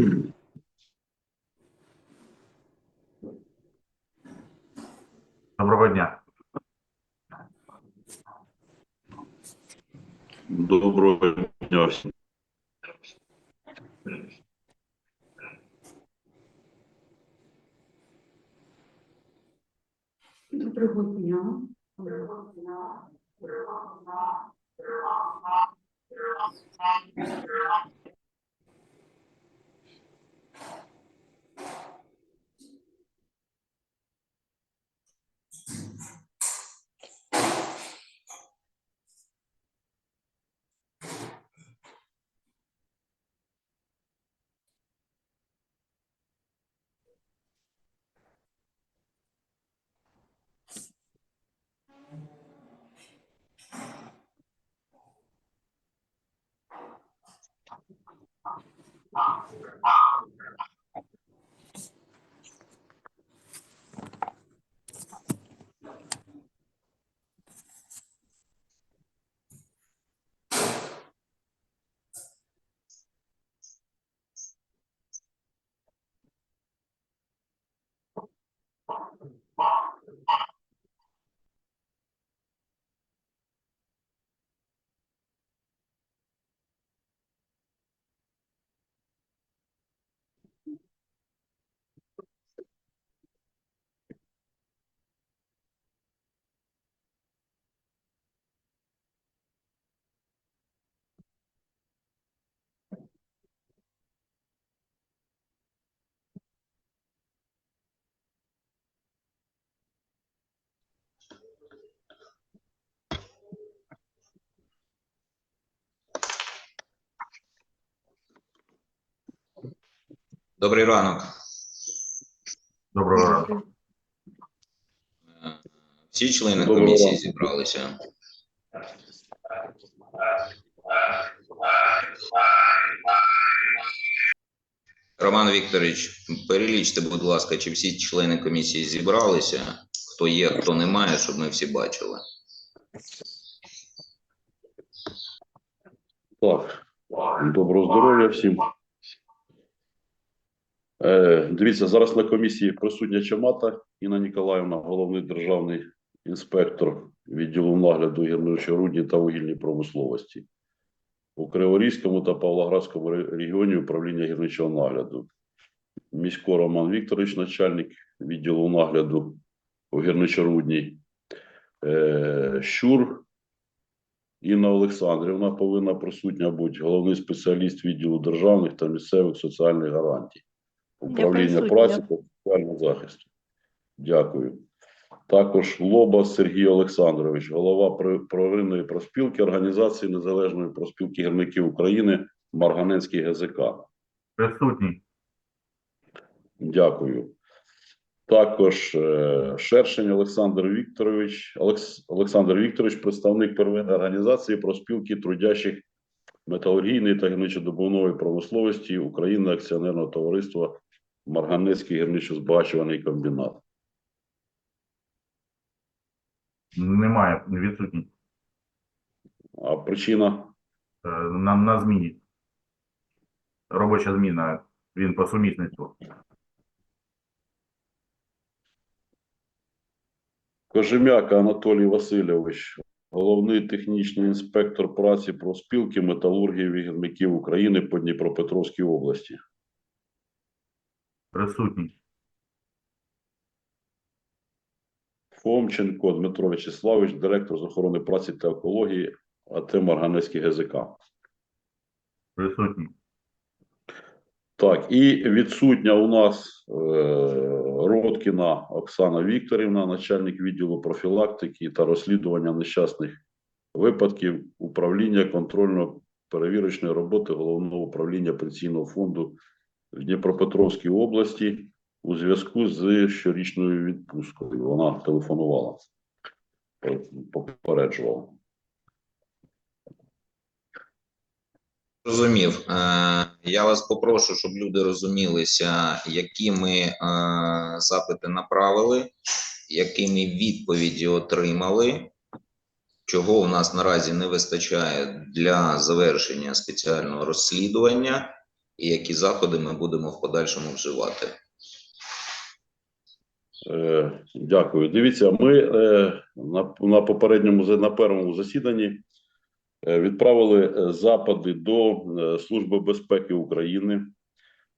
mm-hmm Wow. Добрий ранок. Доброго ранку. Всі члени Доброго комісії ранку. зібралися. Роман Вікторович, перелічте, будь ласка, чи всі члени комісії зібралися? Хто є, хто немає, щоб ми всі бачили. Так, доброго здоров'я всім. Е, дивіться, зараз на комісії присутня Чамата Інна Ніколаївна, головний державний інспектор відділу нагляду гірничої рудні та вугільній промисловості. У Криворізькому та Павлоградському регіоні управління гірничого нагляду. Місько Роман Вікторович, начальник відділу нагляду у гірничорудній. Е, Щур Інна Олександрівна повинна присутня бути головний спеціаліст відділу державних та місцевих соціальних гарантій, управління праці та соціального захисту. Дякую. Також Лоба Сергій Олександрович, голова провинної проспілки Організації Незалежної проспілки гірників України Марганецький ГЗК. Присутній. Дякую. Також е, Шершень Олександр Вікторович, Олекс, Олександр Вікторович, представник первинної організації проспілки трудящих металургійної та гірничодобувної промисловості України акціонерного товариства Марганецький гірничо-збагачувальний комбінат. Немає, відсутній. А причина Е, На, на зміні. Робоча зміна. Він по сумісництву. Кожем'яка Анатолій Васильович, головний технічний інспектор праці проспілки металургів і гірників України по Дніпропетровській області. Присутній. Фомченко Дмитро Вячеславович, директор з охорони праці та екології АТ Марганецький ГЗК. Присутній. Так, і відсутня у нас е, Родкіна Оксана Вікторівна, начальник відділу профілактики та розслідування нещасних випадків управління контрольно-перевірочної роботи головного управління пенсійного фонду в Дніпропетровській області у зв'язку з щорічною відпусткою. Вона телефонувала, попереджувала. Розумів. Е, Я вас попрошу, щоб люди розумілися, які ми е, запити направили, які ми відповіді отримали, чого у нас наразі не вистачає для завершення спеціального розслідування, і які заходи ми будемо в подальшому вживати. Е, Дякую. Дивіться, ми е, на, на попередньому на першому засіданні е, відправили запити до Служби безпеки України,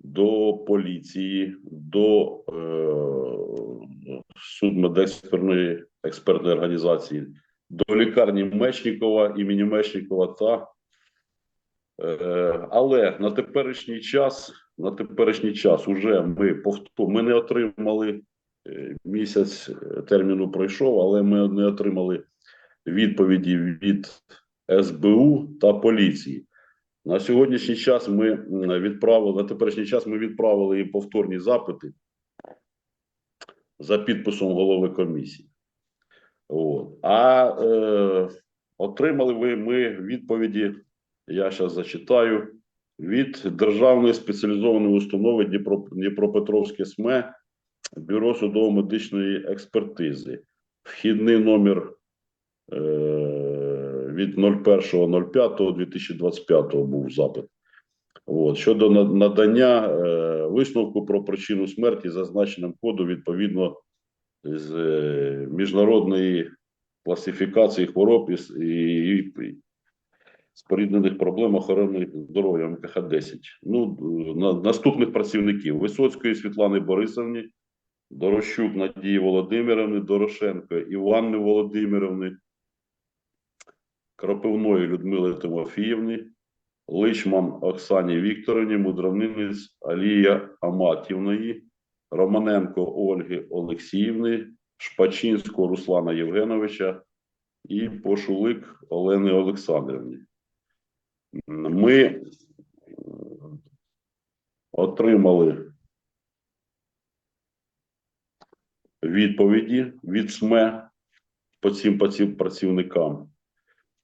до поліції, до е, судмедексперної експертної організації, до лікарні Мечнікова імені Мечнікова та Але на теперішній час, на теперішній час уже ми повтор, ми не отримали е, місяць е, терміну пройшов, але ми не отримали відповіді від СБУ та поліції. На сьогоднішній час ми відправили на теперішній час ми відправили їм повторні запити за підписом голови комісії. От. А е, отримали ви ми відповіді я зараз зачитаю від Державної спеціалізованої установи Дніпро, Дніпропетровське СМЕ Бюро судово-медичної експертизи. Вхідний номер е, від 01.05.2025 був запит. От. Щодо надання е, висновку про причину смерті зазначеним коду відповідно з е, міжнародної класифікації хвороб і, і, і споріднених проблем охорони здоров'я МКХ-10. Ну, на, наступних працівників Висоцької Світлани Борисовні, Дорощук Надії Володимирівни, Дорошенко Іванни Володимирівни, Кропивної Людмили Тимофіївни, Личман Оксані Вікторівні, Мудровнинець Алія Аматівної, Романенко Ольги Олексіївни, Шпачинського Руслана Євгеновича і Пошулик Олени Олександрівни. Ми е, отримали відповіді від СМЕ по цим працівникам.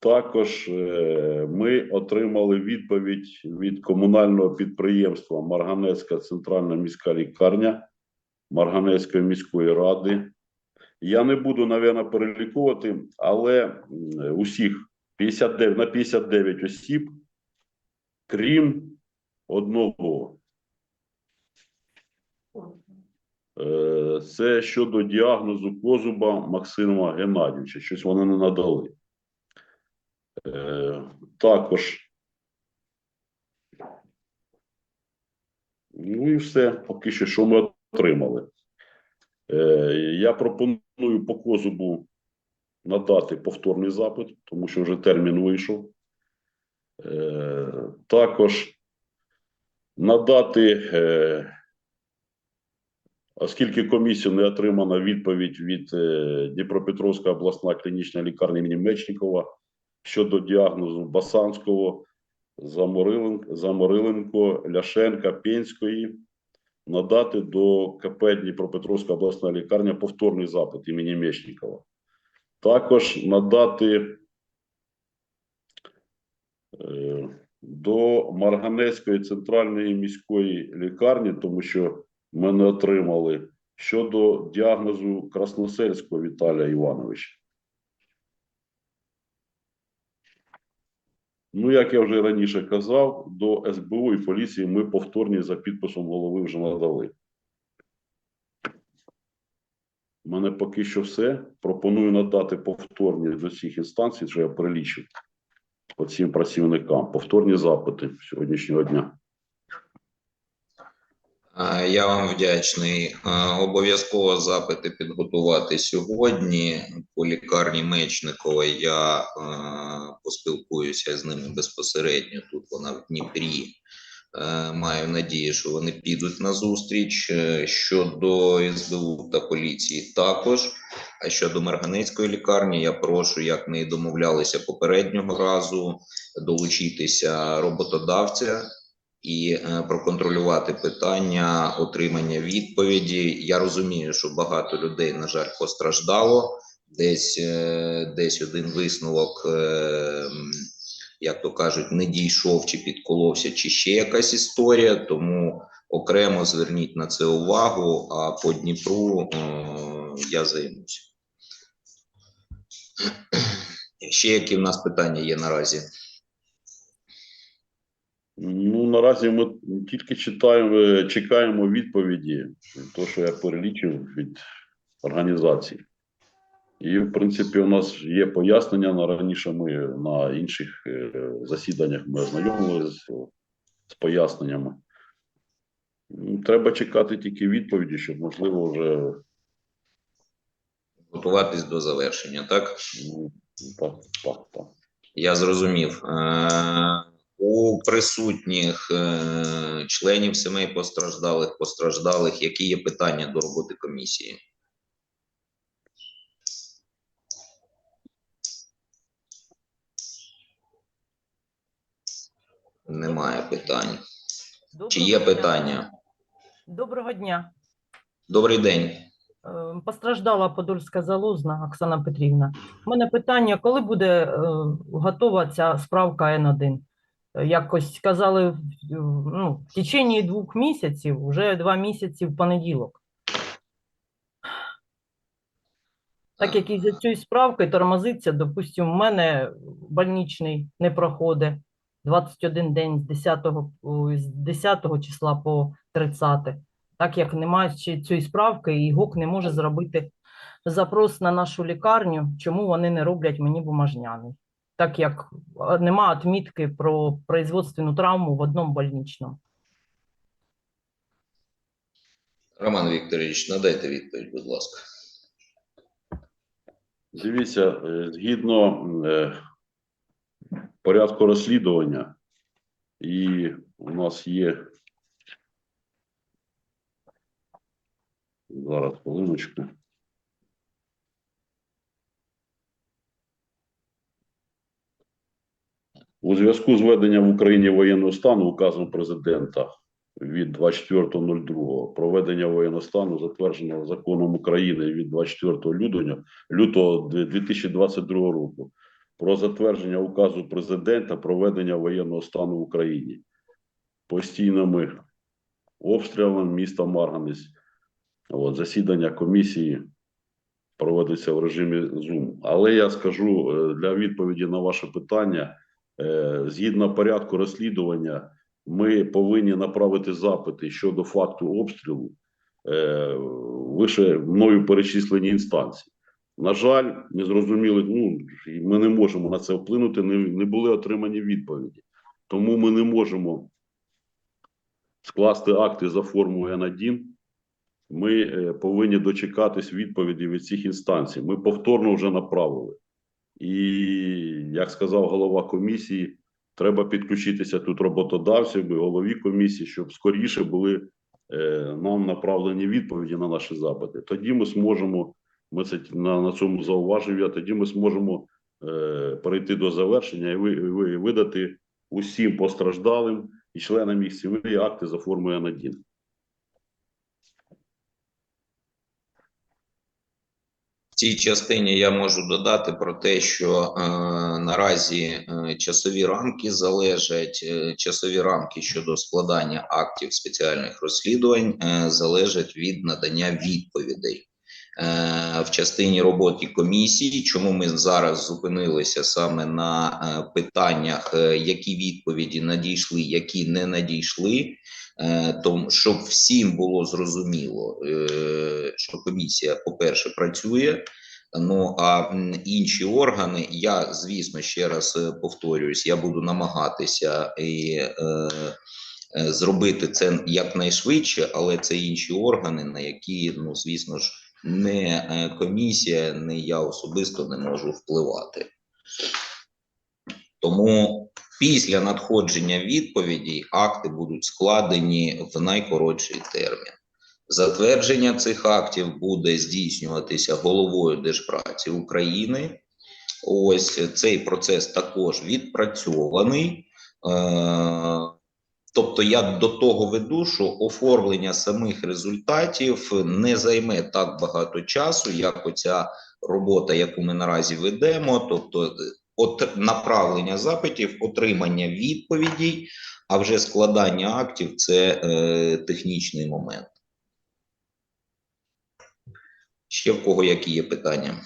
Також е, ми отримали відповідь від комунального підприємства Марганецька центральна міська лікарня Марганецької міської ради. Я не буду, навіть, переліковувати, але усіх 59 на 59 осіб, крім одного. Е, Це щодо діагнозу Козуба Максима Геннадійовича. Щось вони не надали. Е, Також. Ну і все. Поки що, що ми отримали. Е, Я пропоную по Козубу надати повторний запит, тому що вже термін вийшов. Е, Також надати, е, оскільки комісію не отримана відповідь від е, Дніпропетровська обласна клінічна лікарня імені Мечникова щодо діагнозу Басанського, Замориленко Ляшенка, Пенської, надати до КП Дніпропетровська обласна лікарня повторний запит імені Мечникова. Також надати е, до Марганецької центральної міської лікарні, тому що ми не отримали щодо діагнозу Красносельського Віталія Івановича. Ну, як я вже раніше казав, до СБУ і поліції ми повторні за підписом голови вже надали. У мене поки що все. Пропоную надати повторні з усіх інстанцій, що я перелічив по цим працівникам. Повторні запити сьогоднішнього дня. Я вам вдячний. Обов'язково запити підготувати сьогодні. По лікарні Мечникова я поспілкуюся з ними безпосередньо. Тут вона в Дніпрі. Е, Маю надію, що вони підуть на зустріч. Е, Щодо СБУ та поліції також. А щодо Марганецької лікарні, я прошу, як ми і домовлялися попереднього разу, долучитися роботодавця і е, проконтролювати питання отримання відповіді. Я розумію, що багато людей, на жаль, постраждало. Десь, десь один висновок, як то кажуть, не дійшов чи підколовся, чи ще якась історія. Тому окремо зверніть на це увагу. А по Дніпру е, я займуся. Ще які в нас питання є наразі? Ну, наразі ми тільки читаємо, чекаємо відповіді, то, що я перелічив від організацій. І, в принципі, у нас є пояснення на раніше. Ми на інших е, засіданнях ми ознайомилися з, поясненнями. Треба чекати тільки відповіді, щоб можливо вже Готуватись до завершення, так? ну, так, так, так. Я зрозумів. Е, У присутніх е, членів сімей постраждалих, постраждалих, які є питання до роботи комісії? Немає питань. Чи є дня. питання? Доброго дня. Добрий день. Е, Постраждала Подольська залозна Оксана Петрівна. У мене питання, коли буде е, готова ця справка Н1? Е, Якось сказали, в- ну, в течение двох місяців, вже два місяці в понеділок. Так як із цієї справки тормозиться, допустимо, в мене больничний не проходить 21 день з 10, з 10 числа по 30. Так як немає ще цієї справки, і ГОК не може зробити запрос на нашу лікарню, чому вони не роблять мені бумажняний. Так як нема відмітки про производственну травму в одному больничному. Роман Вікторович, надайте відповідь, будь ласка. Дивіться, е, згідно е, порядку розслідування, і у нас є. Зараз хвилиночку. У зв'язку з введенням в Україні воєнного стану указом президента від 24.02 проведення воєнного стану, затвердженого законом України від 24 лютого, лютого 2022 року про затвердження указу президента проведення воєнного стану в Україні постійними обстрілами міста Марганець. От, засідання комісії проводиться в режимі Zoom. Але я скажу е, для відповіді на ваше питання, е, згідно порядку розслідування, ми повинні направити запити щодо факту обстрілу е, вище мною перечислені інстанції. На жаль, не зрозуміли, ну ми не можемо на це вплинути, не, не були отримані відповіді. Тому ми не можемо скласти акти за формулою Н1. Ми е, повинні дочекатись відповіді від цих інстанцій. Ми повторно вже направили. І як сказав голова комісії, треба підключитися тут роботодавців, і голові комісії, щоб скоріше були е, нам направлені відповіді на наші запити. Тоді ми зможемо, ми це на, на цьому зауважив я, тоді ми зможемо е, перейти до завершення і ви, ви- видати усім постраждалим і членам їх сімей акти за формою Н1. В цій частині я можу додати про те, що е, наразі е, часові рамки залежать, е, часові рамки щодо складання актів спеціальних розслідувань е, залежать від надання відповідей. Е, в частині роботи комісії, чому ми зараз зупинилися саме на е, питаннях, е, які відповіді надійшли, які не надійшли, тому щоб всім було зрозуміло, що комісія, по-перше, працює. Ну а інші органи, я звісно ще раз повторююсь, я буду намагатися і е, зробити це якнайшвидше, але це інші органи, на які, ну звісно ж, не е, комісія, не я особисто не можу впливати. Тому після надходження відповідей акти будуть складені в найкоротший термін. Затвердження цих актів буде здійснюватися головою Держпраці України. Ось цей процес також відпрацьований. Е, Тобто я до того веду, що оформлення самих результатів не займе так багато часу, як оця робота, яку ми наразі ведемо, тобто е, от направлення запитів, отримання відповідей, а вже складання актів це е, технічний момент. Ще в кого які є питання?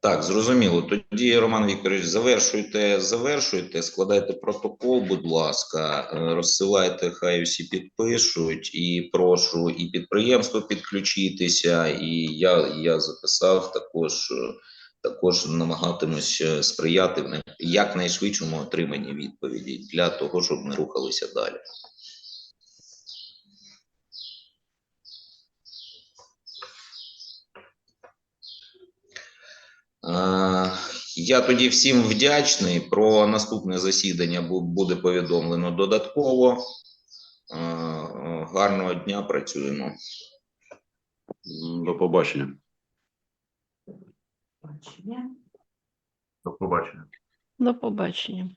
Так, зрозуміло. Тоді, Роман Вікторович, завершуйте, завершуйте, складайте протокол, будь ласка, е, розсилайте, хай усі підпишуть. І прошу і підприємство підключитися. І я, я записав також, е, також намагатимусь е, сприяти якнайшвидшому отриманні відповіді для того, щоб ми рухалися далі. Я тоді всім вдячний. Про наступне засідання буде повідомлено додатково. Гарного дня, працюємо. До побачення. До побачення. До побачення.